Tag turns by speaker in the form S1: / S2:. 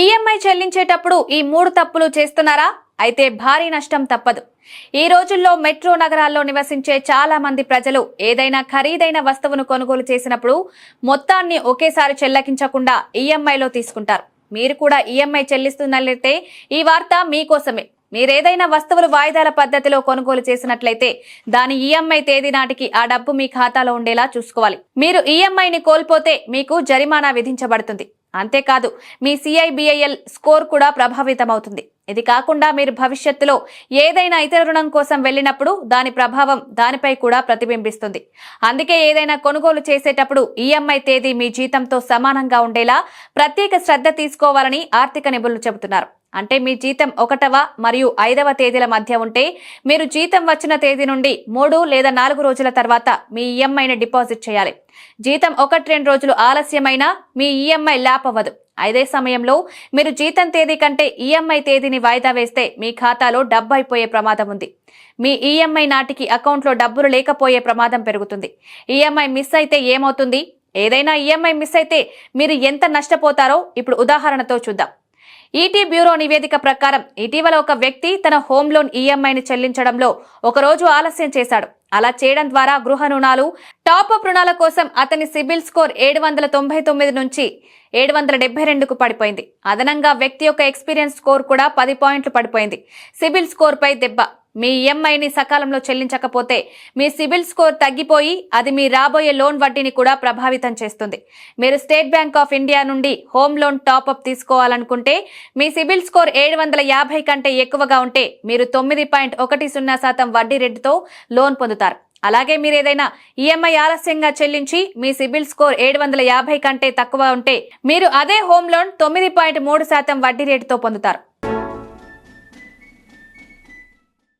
S1: EMI చెల్లించేటప్పుడు ఈ మూడు తప్పులు చేస్తున్నారా? అయితే భారీ నష్టం తప్పదు. ఈ రోజుల్లో మెట్రో నగరాల్లో నివసించే చాలా మంది ప్రజలు ఏదైనా ఖరీదైన వస్తువును కొనుగోలు చేసినప్పుడు మొత్తాన్ని ఒకేసారి చెల్లకించకుండా ఈఎంఐలో తీసుకుంటారు. మీరు కూడా ఈఎంఐ చెల్లిస్తున్నట్లయితే ఈ వార్త మీకోసమే. మీరేదైనా వస్తువులు వాయిదాల పద్ధతిలో కొనుగోలు చేసినట్లయితే దాని ఈఎంఐ తేదీ నాటికి ఆ డబ్బు మీ ఖాతాలో ఉండేలా చూసుకోవాలి. మీరు ఈఎంఐని కోల్పోతే మీకు జరిమానా విధించబడుతుంది. అంతేకాదు మీ సిఐబిఐఎల్ స్కోర్ కూడా ప్రభావితమవుతుంది. ఇది కాకుండా మీరు భవిష్యత్తులో ఏదైనా ఇతర రుణం కోసం వెళ్ళినప్పుడు దాని ప్రభావం దానిపై కూడా ప్రతిబింబిస్తుంది. అందుకే ఏదైనా కొనుగోలు చేసేటప్పుడు ఈఎంఐ తేదీ మీ జీతంతో సమానంగా ఉండేలా ప్రత్యేక శ్రద్ధ తీసుకోవాలని ఆర్థిక నిపుణులు చెబుతున్నారు. అంటే మీ జీతం ఒకటవ మరియు ఐదవ తేదీల మధ్య ఉంటే మీరు జీతం వచ్చిన తేదీ నుండి మూడు లేదా నాలుగు రోజుల తర్వాత మీ ఈఎంఐని డిపాజిట్ చేయాలి. జీతం ఒకటి రెండు రోజులు ఆలస్యమైనా మీ ఈఎంఐ ల్యాప్ అవ్వదు అదే సమయంలో మీరు జీతం తేదీ కంటే ఈఎంఐ తేదీని వాయిదా వేస్తే మీ ఖాతాలో డబ్బు అయిపోయే ప్రమాదం ఉంది. మీ ఈఎంఐ నాటికి అకౌంట్లో డబ్బులు లేకపోయే ప్రమాదం పెరుగుతుంది. ఈఎంఐ మిస్ అయితే ఏమవుతుంది? ఏదైనా ఈఎంఐ మిస్ అయితే మీరు ఎంత నష్టపోతారో ఇప్పుడు ఉదాహరణతో చూద్దాం. ఈటీ బ్యూరో నివేదిక ప్రకారం ఇటీవల ఒక వ్యక్తి తన హోమ్ లోన్ ఈఎంఐని చెల్లించడంలో ఒక రోజు ఆలస్యం చేశాడు. అలా చేయడం ద్వారా గృహ రుణాలు టాప్ అప్ రుణాల కోసం అతని సిబిల్ స్కోర్ ఏడు వందల తొంభై తొమ్మిది నుంచి ఏడు వందల డెబ్బై రెండుకు పడిపోయింది. అదనంగా వ్యక్తి యొక్క ఎక్స్పీరియన్స్ స్కోర్ కూడా పది పాయింట్లు పడిపోయింది. సిబిల్ స్కోర్ పై దెబ్బ మీ ఈఎంఐని సకాలంలో చెల్లించకపోతే మీ సిబిల్ స్కోర్ తగ్గిపోయి అది మీ రాబోయే లోన్ వడ్డీని కూడా ప్రభావితం చేస్తుంది. మీరు స్టేట్ బ్యాంక్ ఆఫ్ ఇండియా నుండి హోమ్ లోన్ టాప్అప్ తీసుకోవాలనుకుంటే మీ సిబిల్ స్కోర్ ఏడు వందల యాభై కంటే ఎక్కువగా ఉంటే మీరు తొమ్మిది పాయింట్ ఒకటి సున్నా శాతం వడ్డీ రేటుతో లోన్ పొందుతారు. అలాగే మీరు ఏదైనా ఈఎంఐ ఆలస్యంగా చెల్లించి మీ సిబిల్ స్కోర్ ఏడు వందల యాభై కంటే తక్కువ ఉంటే మీరు అదే హోమ్ లోన్ తొమ్మిది పాయింట్ మూడు శాతం వడ్డీ రేటుతో పొందుతారు.